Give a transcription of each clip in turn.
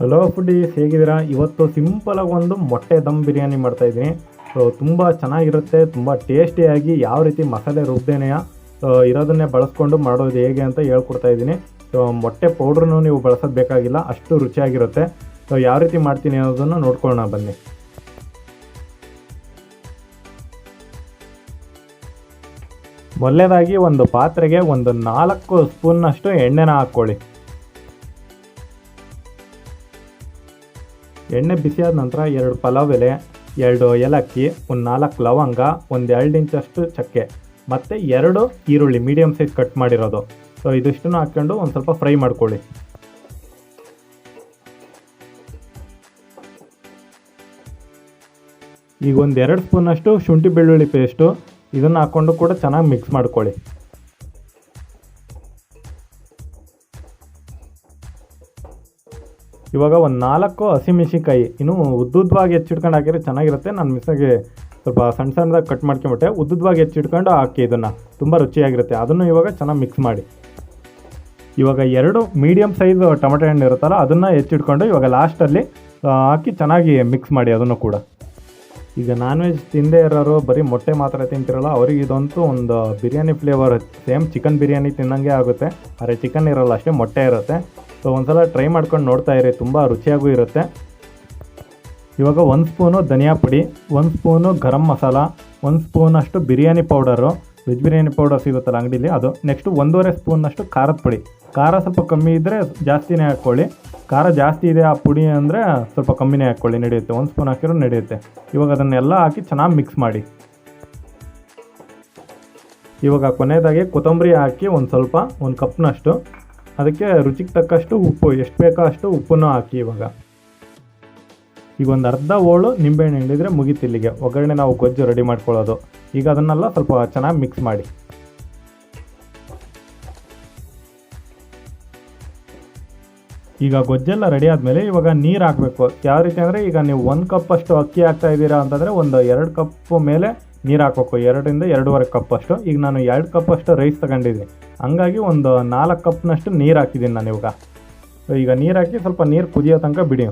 Hello ಫುಡ್ಡೀಸ್ ಹೇಗಿದ್ದೀರಾ? ಇವತ್ತು ಸಿಂಪಲಾಗಿ ಒಂದು ಮೊಟ್ಟೆ ದಮ್ ಬಿರಿಯಾನಿ ಮಾಡ್ತಾಯಿದ್ದೀನಿ ಸೊ ತುಂಬ ಚೆನ್ನಾಗಿರುತ್ತೆ, ತುಂಬ ಟೇಸ್ಟಿಯಾಗಿ ಯಾವ ರೀತಿ ಮಸಾಲೆ ರುಬ್ಬೇನೆಯ ಇರೋದನ್ನೇ ಬಳಸ್ಕೊಂಡು ಮಾಡೋದು ಹೇಗೆ ಅಂತ ಹೇಳ್ಕೊಡ್ತಾ ಇದ್ದೀನಿ. ಸೊ ಮೊಟ್ಟೆ ಪೌಡ್ರನ್ನು ನೀವು ಬಳಸೋದು ಬೇಕಾಗಿಲ್ಲ, ಅಷ್ಟು ರುಚಿಯಾಗಿರುತ್ತೆ. ಸೊ ಯಾವ ರೀತಿ ಮಾಡ್ತೀನಿ ಅನ್ನೋದನ್ನು ನೋಡ್ಕೊಳ್ಳೋಣ, ಬನ್ನಿ. ಮೊದಲನೇದಾಗಿ ಒಂದು ಪಾತ್ರೆಗೆ ಒಂದು ನಾಲ್ಕು ಸ್ಪೂನ್ನಷ್ಟು ಎಣ್ಣೆನ ಹಾಕ್ಕೊಳ್ಳಿ. ಎಣ್ಣೆ ಬಿಸಿಯಾದ ನಂತರ ಎರಡು ಪಲಾವ್ ಎಲೆ, ಎರಡು ಏಲಕ್ಕಿ, ಒಂದು ನಾಲ್ಕು ಲವಂಗ, ಒಂದು ಎರಡು ಇಂಚಷ್ಟು ಚಕ್ಕೆ, ಮತ್ತು ಎರಡು ಈರುಳ್ಳಿ ಮೀಡಿಯಮ್ ಸೈಜ್ ಕಟ್ ಮಾಡಿರೋದು. ಸೊ ಇದಿಷ್ಟನ್ನು ಹಾಕ್ಕೊಂಡು ಒಂದು ಸ್ವಲ್ಪ ಫ್ರೈ ಮಾಡ್ಕೊಳ್ಳಿ. ಈಗ ಒಂದು ಎರಡು ಸ್ಪೂನಷ್ಟು ಶುಂಠಿ ಬೆಳ್ಳುಳ್ಳಿ ಪೇಸ್ಟು ಇದನ್ನು ಹಾಕ್ಕೊಂಡು ಕೂಡ ಚೆನ್ನಾಗಿ ಮಿಕ್ಸ್ ಮಾಡ್ಕೊಳ್ಳಿ. ಇವಾಗ ಒಂದು ನಾಲ್ಕು ಹಸಿಮೆಣಸಿನ್ಕಾಯಿ ಇನ್ನು ಉದ್ದುದ್ದವಾಗಿ ಹೆಚ್ಚಿಟ್ಕೊಂಡು ಹಾಕಿದ್ರೆ ಚೆನ್ನಾಗಿರುತ್ತೆ. ನಾನು ಮಿಸ್ಸಾಗಿ ಸ್ವಲ್ಪ ಸಣ್ಣ ಸಣ್ಣದಾಗಿ ಕಟ್ ಮಾಡ್ಕೊಂಬಿಟ್ಟೆ. ಉದ್ದುದ್ದವಾಗಿ ಹೆಚ್ಚಿಟ್ಕೊಂಡು ಹಾಕಿ ಇದನ್ನು. ತುಂಬ ರುಚಿಯಾಗಿರುತ್ತೆ. ಅದನ್ನು ಇವಾಗ ಚೆನ್ನಾಗಿ ಮಿಕ್ಸ್ ಮಾಡಿ. ಇವಾಗ ಎರಡು ಮೀಡಿಯಮ್ ಸೈಜ್ ಟೊಮೆಟೊ ಹಣ್ಣು ಇರುತ್ತಲ್ಲ, ಅದನ್ನು ಹೆಚ್ಚಿಟ್ಕೊಂಡು ಇವಾಗ ಲಾಸ್ಟಲ್ಲಿ ಹಾಕಿ ಚೆನ್ನಾಗಿ ಮಿಕ್ಸ್ ಮಾಡಿ ಅದನ್ನು ಕೂಡ. ಈಗ ನಾನ್ ವೆಜ್ ತಿಂದೇ ಇರೋರು ಬರೀ ಮೊಟ್ಟೆ ಮಾತ್ರ ತಿಂತಿರಲ್ಲ, ಅವ್ರಿಗೆ ಇದಂತೂ ಒಂದು biryani flavour same chicken biryani ತಿನ್ನಂಗೆ ಆಗುತ್ತೆ. ಆದರೆ ಚಿಕನ್ ಇರಲ್ಲ, ಅಷ್ಟೇ ಮೊಟ್ಟೆ ಇರುತ್ತೆ. ಸೊ ಒಂದ್ಸಲ ಟ್ರೈ ಮಾಡ್ಕೊಂಡು ನೋಡ್ತಾ ಇರಿ, ತುಂಬ ರುಚಿಯಾಗೂ ಇರುತ್ತೆ. ಇವಾಗ ಒಂದು ಸ್ಪೂನು ಧನಿಯಾ ಪುಡಿ, ಒಂದು ಸ್ಪೂನು ಗರಂ ಮಸಾಲ, ಒಂದು ಸ್ಪೂನಷ್ಟು biryani powder. Veg biryani powder ಸಿಗುತ್ತಲ್ಲ ಅಂಗಡೀಲಿ, ಅದು ನೆಕ್ಸ್ಟು ಒಂದೂವರೆ ಸ್ಪೂನಷ್ಟು ಖಾರದ ಪುಡಿ. ಖಾರ ಸ್ವಲ್ಪ ಕಮ್ಮಿ ಇದ್ದರೆ ಜಾಸ್ತಿನೇ ಹಾಕ್ಕೊಳ್ಳಿ ಖಾರ ಜಾಸ್ತಿ ಇದೆ ಆ ಪುಡಿ ಅಂದರೆ ಸ್ವಲ್ಪ ಕಮ್ಮಿನೇ ಹಾಕ್ಕೊಳ್ಳಿ ನಡೆಯುತ್ತೆ. ಒಂದು ಸ್ಪೂನ್ ಹಾಕಿರೋ ನಡೆಯುತ್ತೆ. ಇವಾಗ ಅದನ್ನೆಲ್ಲ ಹಾಕಿ ಚೆನ್ನಾಗಿ ಮಿಕ್ಸ್ ಮಾಡಿ. ಇವಾಗ ಕೊನೆಯದಾಗಿ ಕೊತ್ತಂಬರಿ ಹಾಕಿ ಒಂದು ಸ್ವಲ್ಪ, ಒಂದು ಕಪ್ನಷ್ಟು. ಅದಕ್ಕೆ ರುಚಿಗೆ ತಕ್ಕಷ್ಟು ಉಪ್ಪು, ಎಷ್ಟು ಬೇಕೋ ಅಷ್ಟು ಉಪ್ಪನ್ನು ಹಾಕಿ ಇವಾಗ. ಈಗ ಒಂದು ಅರ್ಧ ಓಳು ನಿಂಬೆಹಣ್ಣು ಹಿಂಡಿದ್ರೆ ಮುಗಿತಿಲ್ಲಿಗೆ ಒಗ್ಗರಣೆ ನಾವು ಗೊಜ್ಜು ರೆಡಿ ಮಾಡ್ಕೊಳ್ಳೋದು. ಈಗ ಅದನ್ನೆಲ್ಲ ಸ್ವಲ್ಪ ಚೆನ್ನಾಗಿ ಮಿಕ್ಸ್ ಮಾಡಿ. ಈಗ ಗೊಜ್ಜೆಲ್ಲ ರೆಡಿ ಆದಮೇಲೆ ಇವಾಗ ನೀರು ಹಾಕಬೇಕು. ಯಾವ ರೀತಿ ಅಂದರೆ ಈಗ ನೀವು ಒಂದು ಕಪ್ ಅಷ್ಟು ಅಕ್ಕಿ ಹಾಕ್ತಾ ಇದ್ದೀರಾ ಅಂತಂದರೆ ಒಂದು ಎರಡು ಕಪ್ ಮೇಲೆ ನೀರು ಹಾಕಬೇಕು ಎರಡರಿಂದ ಎರಡೂವರೆ ಕಪ್ ಅಷ್ಟು. ಈಗ ನಾನು ಎರಡು ಕಪ್ ಅಷ್ಟು ರೈಸ್ ತಗೊಂಡಿದ್ದೀನಿ. ಹಂಗಾಗಿ ಒಂದು ನಾಲ್ಕು ಕಪ್ನಷ್ಟು ನೀರು ಹಾಕಿದ್ದೀನಿ ನಾನು ಇವಾಗ. ಈಗ ನೀರು ಹಾಕಿ ಸ್ವಲ್ಪ ನೀರು ಕುದಿಯೋ ತನಕ ಬಿಡಿ.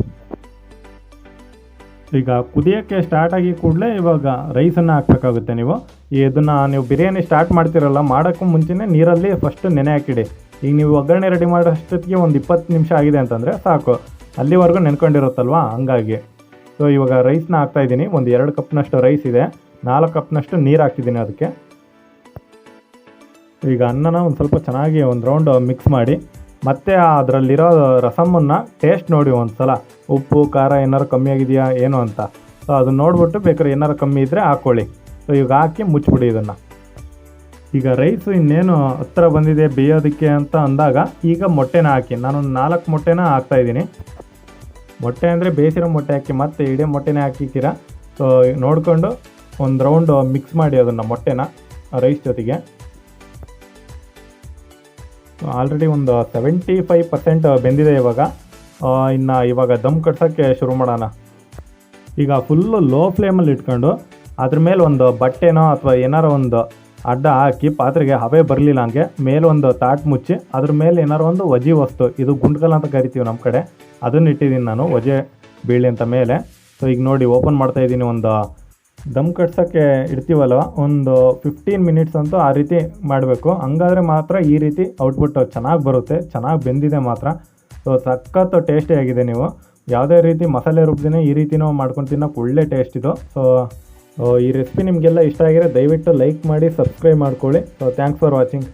ಈಗ ಕುದಿಯೋಕ್ಕೆ ಸ್ಟಾರ್ಟ್ ಆಗಿ ಕೂಡಲೇ ಇವಾಗ ರೈಸನ್ನು ಹಾಕಬೇಕಾಗುತ್ತೆ ನೀವು. ಇದನ್ನು ನೀವು ಬಿರಿಯಾನಿ ಸ್ಟಾರ್ಟ್ ಮಾಡ್ತಿರಲ್ಲ, ಮಾಡೋಕ್ಕೂ ಮುಂಚೆನೇ ನೀರಲ್ಲಿ ಫಸ್ಟ್ ನೆನೆ ಹಾಕಿಡಿ. ಈಗ ನೀವು ಒಗ್ಗರಣೆ ರೆಡಿ ಮಾಡೋ ಅಷ್ಟೊತ್ತಿಗೆ ಒಂದು ಇಪ್ಪತ್ತು ನಿಮಿಷ ಆಗಿದೆ ಅಂತಂದರೆ ಸಾಕು. ಅಲ್ಲಿವರೆಗೂ ನೆನ್ಕೊಂಡಿರುತ್ತಲ್ವಾ? ಹಂಗಾಗಿ. ಸೊ ಇವಾಗ ರೈಸ್ನ ಹಾಕ್ತಾ ಇದ್ದೀನಿ. ಒಂದು ಎರಡು ಕಪ್ನಷ್ಟು ರೈಸ್ ಇದೆ. ನಾಲ್ಕು ಕಪ್ನಷ್ಟು ನೀರು ಹಾಕಿದ್ದೀನಿ ಅದಕ್ಕೆ. ಈಗ ಅನ್ನನ ಒಂದು ಸ್ವಲ್ಪ ಚೆನ್ನಾಗಿ ಒಂದು ರೌಂಡ್ ಮಿಕ್ಸ್ ಮಾಡಿ, ಮತ್ತೆ ಅದರಲ್ಲಿರೋ ರಸಮನ್ನು ಟೇಸ್ಟ್ ನೋಡಿ ಒಂದು ಸಲ ಉಪ್ಪು, ಖಾರ ಏನಾರು ಕಮ್ಮಿ ಆಗಿದೆಯಾ, ಏನು ಅಂತ. ಸೊ ಅದನ್ನ ನೋಡ್ಬಿಟ್ಟು ಬೇಕಾದ್ರೆ ಏನಾರು ಕಮ್ಮಿ ಇದ್ದರೆ ಹಾಕ್ಕೊಳ್ಳಿ ಸೊ ಈಗ ಹಾಕಿ ಮುಚ್ಚಿಬಿಡಿ ಇದನ್ನು. ಈಗ ರೈಸು ಇನ್ನೇನು ಹತ್ತಿರ ಬಂದಿದೆ, ಬೇಯೋದಕ್ಕೆ ಅಂತ ಅಂದಾಗ ಈಗ ಮೊಟ್ಟೆನ ಹಾಕಿ. ನಾನು ನಾಲ್ಕು ಮೊಟ್ಟೆನ ಹಾಕ್ತಾ ಇದ್ದೀನಿ. ಮೊಟ್ಟೆ ಅಂದರೆ ಬೇಯಿಸಿರೋ ಮೊಟ್ಟೆ ಹಾಕಿ, ಮತ್ತೆ ಇಡೀ ಮೊಟ್ಟೆನೇ ಹಾಕಿದ್ದೀರಾ ಸೊ ನೋಡಿಕೊಂಡು ಒಂದು ರೌಂಡ್ ಮಿಕ್ಸ್ ಮಾಡಿ ಅದನ್ನು ಮೊಟ್ಟೆನ ರೈಸ್ ಜೊತೆಗೆ. ಆಲ್ರೆಡಿ ಒಂದು ಸೆವೆಂಟಿ ಫೈವ್ ಪರ್ಸೆಂಟ್ ಬೆಂದಿದೆ ಇವಾಗ. ಇನ್ನು ಇವಾಗ ದಮ್ ಕಟ್ಸೋಕ್ಕೆ ಶುರು ಮಾಡೋಣ. ಈಗ ಫುಲ್ಲು ಲೋ ಫ್ಲೇಮಲ್ಲಿ ಇಟ್ಕೊಂಡು ಅದ್ರ ಮೇಲೆ ಒಂದು ಬಟ್ಟೆನೋ ಅಥವಾ ಏನಾರೋ ಒಂದು ಅಡ್ಡ ಹಾಕಿ ಪಾತ್ರೆಗೆ ಹವೆ ಬರಲಿಲ್ಲ ಹಂಗೆ ಒಂದು ತಾಟ್ ಮುಚ್ಚಿ ಅದ್ರ ಮೇಲೆ ಏನಾರೋ ಒಂದು ವಜಿ ವಸ್ತು, ಇದು ಗುಂಡ್ಕಲ್ ಅಂತ ಕರಿತೀವಿ ನಮ್ಮ ಕಡೆ. ಅದನ್ನ ಇಟ್ಟಿದ್ದೀನಿ ನಾನು, ವಜೆ ಬೀಳಿ ಅಂತ ಮೇಲೆ. ಸೊ ಈಗ ನೋಡಿ ಓಪನ್ ಮಾಡ್ತಾ ಇದ್ದೀನಿ ಒಂದು ದಮ್ ಕಟ್ಸೋಕ್ಕೆ ಇಡ್ತೀವಲ್ವ? ಒಂದು ಫಿಫ್ಟೀನ್ ಮಿನಿಟ್ಸ್ ಅಂತೂ ಆ ರೀತಿ ಮಾಡಬೇಕು. ಹಂಗಾದ್ರೆ ಮಾತ್ರ ಈ ರೀತಿ ಔಟ್ಪುಟ್ ಚೆನ್ನಾಗಿ ಬರುತ್ತೆ, ಚೆನ್ನಾಗಿ ಬೆಂದಿದೆ ಮಾತ್ರ. ಸೊ ಸಖತ್ತು ಟೇಸ್ಟಿ ಆಗಿದೆ ನೀವು. ಯಾವುದೇ ರೀತಿ ಮಸಾಲೆ ರುಬ್ದಿನೇ ಈ ರೀತಿನೂ ಮಾಡ್ಕೊಂಡು ತಿನ್ನೋಕೆ ಒಳ್ಳೆ ಟೇಸ್ಟ್ ಇದು. ಸೊ ಈ ರೆಸಿಪಿ ನಿಮಗೆಲ್ಲ ಇಷ್ಟ ಆಗಿದೆ ದಯವಿಟ್ಟು ಲೈಕ್ ಮಾಡಿ ಸಬ್ಸ್ಕ್ರೈಬ್ ಮಾಡ್ಕೊಳ್ಳಿ. So thanks for watching